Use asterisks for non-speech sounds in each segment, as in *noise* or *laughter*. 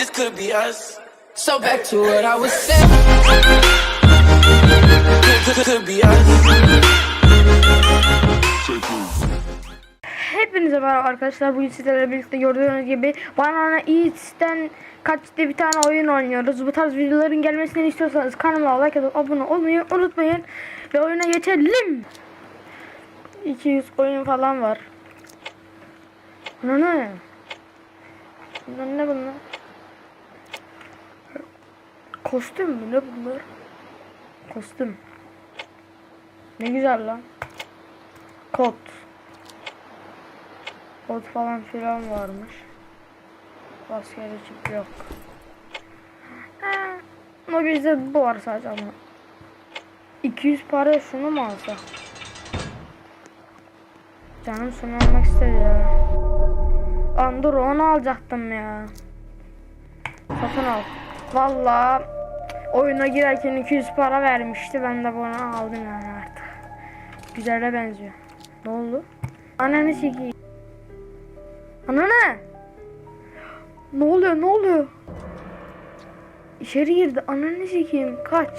this could be us. So back to what I was saying. Could, could, be us. Hepinize merhaba arkadaşlar. Bugün sizlerle birlikte gördüğünüz gibi Banana Eats'ten kaç diye bir tane oyun oynuyoruz. Bu tarz videoların gelmesini istiyorsanız kanalıma like atıp abone olmayı unutmayın. Ve oyuna geçelim. 200 oyun falan var. Bunlar ne? Bunlar ne bunlar? Kostüm mü ne bunlar? Kostüm. Ne güzel lan. Kod. Kod falan filan varmış. Askeri çip yok. O bizde bu var sadece ama. 200 para şunu mu alsak? Canım şunu almak istedi ya. Lan onu alacaktım ya. Satın al. Vallahi oyuna girerken 200 para vermişti. Ben de bunu aldım yani artık. Güzele benziyor. Ne oldu? Ananı sikeyim. Ana ne? Oluyor ne oluyor? İçeri girdi. Ananı sikeyim. Kaç.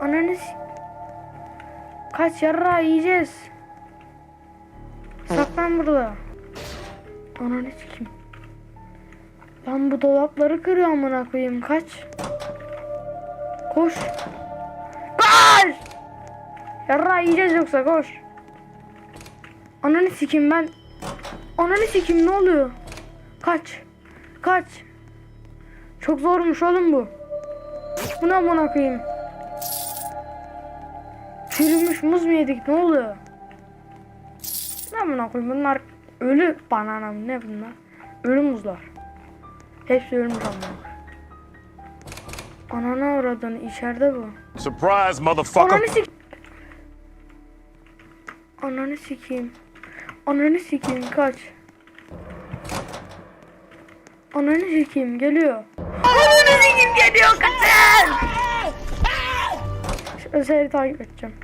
Ananı Kaç yarra yiyeceğiz. Saklan burada. Ananı sikeyim. Ben bu dolapları kırıyor amına koyayım. Kaç. Koş. Koş. Yarra yiyeceğiz yoksa koş. Ananı sikeyim ben. Ananı sikeyim ne oluyor? Kaç. Kaç. Çok zormuş oğlum bu. Bu ne amına koyayım? Çürümüş muz mu yedik ne oluyor? Ne amına koyayım bunlar ölü banana mı ne bunlar? Ölü muzlar. Hepsi ölmüş amına. Anana uğradın içeride bu. Surprise, motherfucker. Ananı sik... Ananı sikeyim. Ananı sikeyim kaç. Ananı sikeyim geliyor. Ananı sikeyim geliyor kaçın. Şu Özel'i takip edeceğim.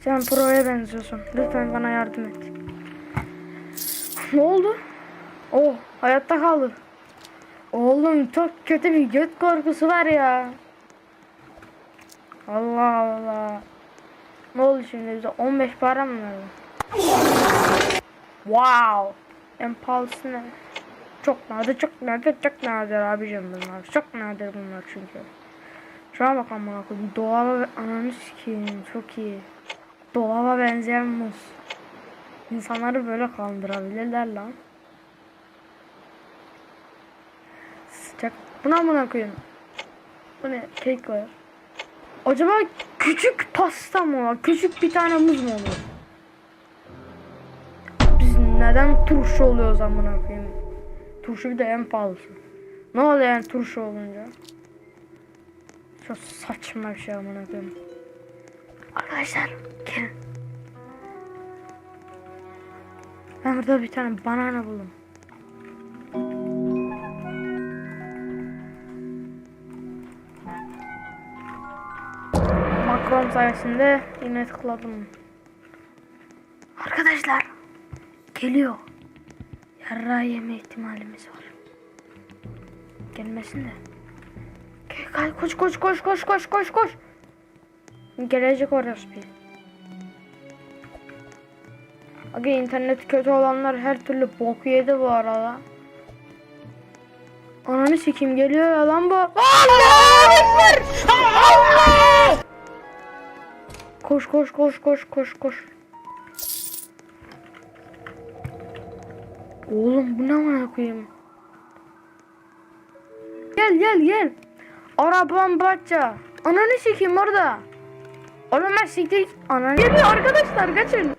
Sen pro'ya benziyorsun. Lütfen bana yardım et. Ne oldu? Oh hayatta kaldı. Oğlum çok kötü bir göt korkusu var ya. Allah Allah. Ne oldu şimdi bize? 15 para mı verdi? Wow. Pahalısı ne? Çok nadir, çok nadir, çok nadir abicim bunlar. Çok nadir bunlar çünkü. Şuna bak amına koyayım. Dolaba ve ananı sikeyim. Çok iyi. Dolaba benzeyen muz. İnsanları böyle kandırabilirler lan. Sıcak. Buna amına koyayım. Bu ne? Kek var. Acaba küçük pasta mı var? Küçük bir tane muz mu olur? Biz neden turşu oluyoruz amına koyayım? Turşu bir de en pahalısı. Ne oluyor yani turşu olunca? Çok saçma bir şey amına koyayım. Arkadaşlar gelin. Ben burada bir tane banana buldum. Sayesinde yine tıkladım. Arkadaşlar geliyor. Yarra yeme ihtimalimiz var. Gelmesin de. Gel, koş koş koş koş koş koş koş. Gelecek orası bir. Aga internet kötü olanlar her türlü bok yedi bu arada. Ananı sikeyim geliyor ya lan bu. Allah! Allah! Koş koş koş koş koş koş. Oğlum bu ne amına koyayım? Gel gel gel. Arabam bahçe. Ananı sikeyim orada. Oğlum ben siktir. Ananı. Geliyor arkadaşlar kaçın. *laughs*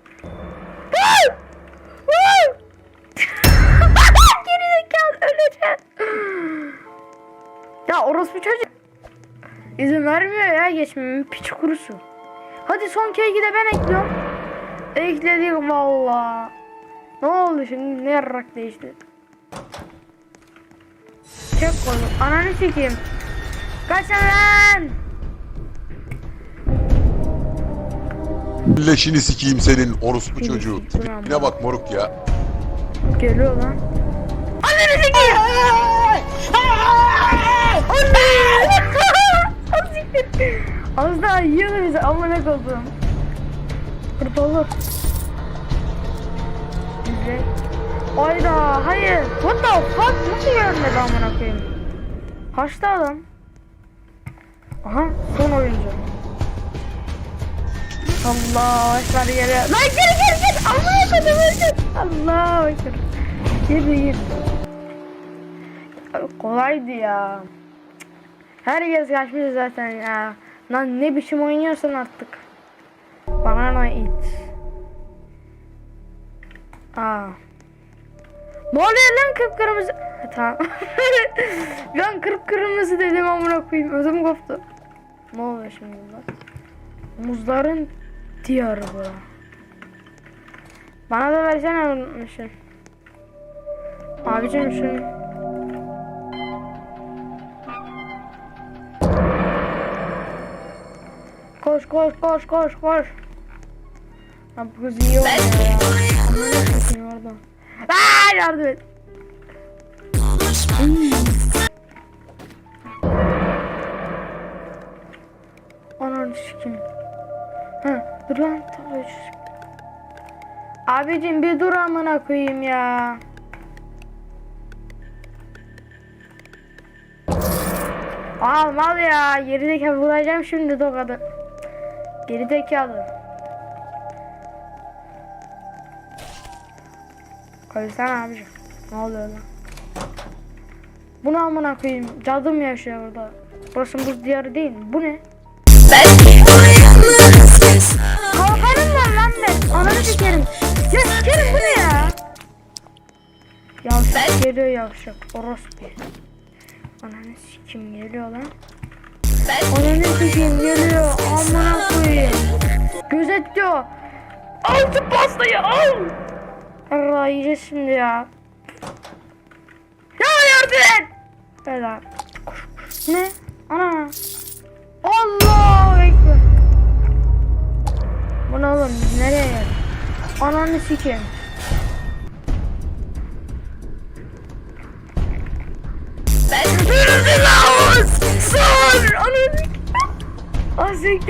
Geri zekalı öleceğim. ya orospu çocuk. İzin vermiyor ya geçmemi piç kurusu. Hadi son cake'i de ben ekliyorum. Ekledik valla. Ne oldu şimdi? Ne yarrak değişti? Çek onu. Ananı sikeyim. Kaçın lan. Leşini sikeyim senin orospu çocuğu. sikeyim. Tipine bak moruk ya. Geliyor lan. Ananı sikeyim. Az daha yiyordu bizi amına koydum. Hırpalı. Güzel. Ayda hayır. What the fuck? Nasıl görmedi amına koyayım? Kaçtı adam? Aha son oyuncu. Allah ekber geliyor. Lan geri geri geri. Allah'a kadar öldüm. Allah'a ekber. Geri. Abi Kolaydı ya. Herkes kaçmış zaten ya. Lan ne biçim oynuyorsun artık. Banana it. Aa. Ne oluyor lan kıpkırmızı? Ha, Tamam. *laughs* ben kıpkırmızı dedim amına koyayım. Ödüm koptu. Ne oluyor şimdi bak. Muzların diyarı bu. Bana da versene unutmuşum. Abicim şunu. Koş koş koş koş koş. Ha bu kız iyi oynuyor ya. Amına koyayım orada. Aa yardım et. Ananı sikeyim. Ha dur lan. Abicim bir dur amına koyayım ya. Al mal ya. Gerideki vuracağım şimdi tokadı. Geridekalı. Koysana abicim. Ne oluyor lan? Bu ne amına koyayım? Cadım yaşıyor burada. Burası buz diyarı değil? Bu ne? Kalkarım var lan ben. Ananı sikerim. Ya sikerim bu ne ya? Yavşak geliyor yavşak. Orospu. Ananı sikim geliyor lan. Ananı sikim geliyor. Amına koyayım. Gözetliyor. Altı pastayı al. Yarra yiyeceğiz şimdi ya. Ya yardım et. Bela. Ne? Ana. Allah ekber. Bu ne oğlum nereye? Ananı sikeyim. Yürüdü lavuz! Sor! Ananı Azıcık.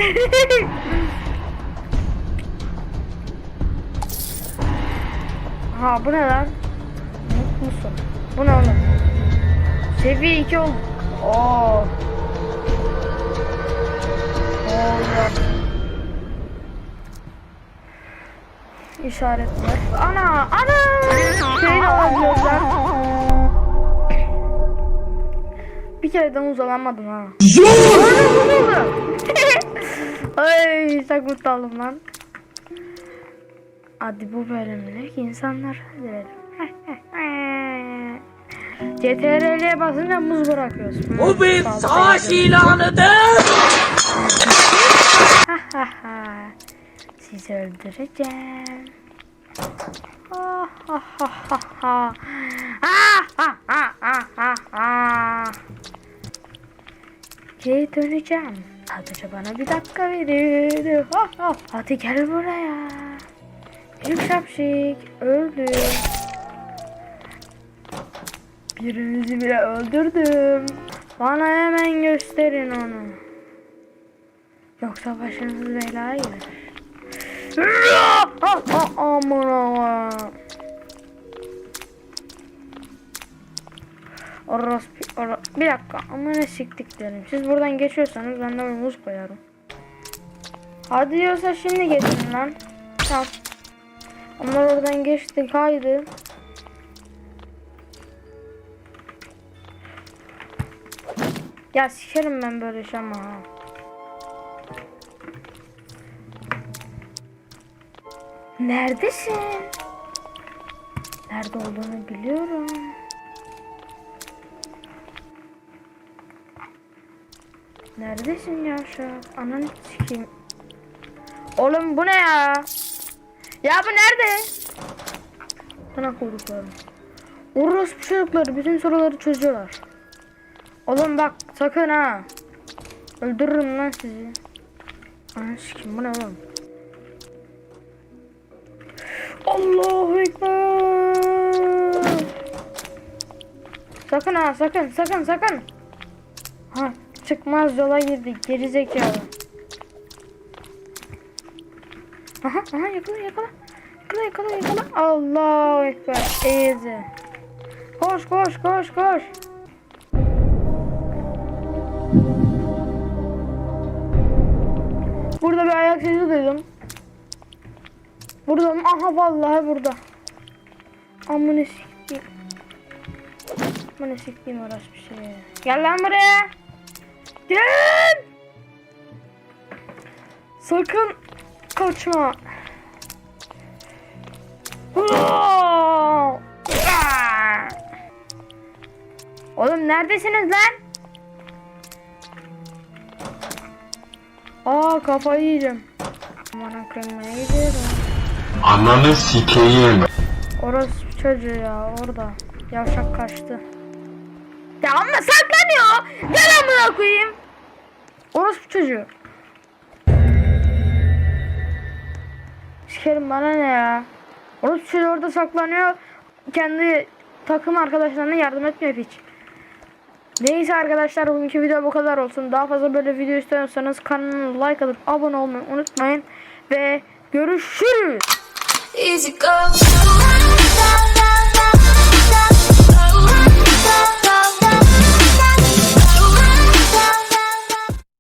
Ha bu ne lan? Mutlu musun? Bu ne oğlum? Seviye 2 oldu. Oo. Oldu. İşaretler. Ana! Ana! Bir kere de uzalamadım ha. Oldu? *laughs* Ay çok mutlu oldum lan. Hadi bu bölümlük insanlar diyelim. *laughs* CTRL'ye basınca muz bırakıyoruz. Bu bir savaş ilanıdır. *laughs* Sizi öldüreceğim. Ha ha ha ha ha. Ha ha ha ha ha ha. Geri döneceğim. Sadece bana bir dakika verin. Ha ha. Hadi gel buraya. Benim şapşik öldü. Birinizi bile öldürdüm. Bana hemen gösterin onu. Yoksa başınız belaya girer. Aman aman. Orospu, oro... Bir dakika ama ne siktik derim. Siz buradan geçiyorsanız ben de muz koyarım. Hadi diyorsa şimdi geçin lan. Tamam. Onlar oradan geçti kaydı. Ya sikerim ben böyle şey ama ha. Neredesin? Nerede olduğunu biliyorum. Neredesin ya şu an? Ananı sikeyim. Oğlum bu ne ya? Ya bu nerede? Sana koyduklarım. Orospu çocukları bütün soruları çözüyorlar. Oğlum bak sakın ha. Öldürürüm lan sizi. Ananı sikeyim bu ne oğlum? Allahu Ekber. Sakın ha sakın sakın sakın. Ha çıkmaz yola girdik geri zekalı. Aha aha yakala yakala. Yakala yakala yakala. Allahu ekber. Easy. Koş koş koş koş. Burada bir ayak sesi duydum. Burada mı? Aha vallahi burada. Amına sikeyim. Amına sikeyim orası bir şey. Gel lan buraya. Gel. Sakın kaçma. Oğlum neredesiniz lan? Aa kafayı yiyeceğim. Aman akıyım ne gidiyorum. Ananı sikeyim. Orası çocuğu ya orada. Yavşak kaçtı. Ya ama saklanıyor. Gel amına koyayım. Bir çocuğu. Sikerim bana ne ya. Bir çocuğu orada saklanıyor. Kendi takım arkadaşlarına yardım etmiyor hiç. Neyse arkadaşlar bugünkü video bu kadar olsun. Daha fazla böyle video istiyorsanız kanalıma like atıp abone olmayı unutmayın. Ve görüşürüz. Easy go.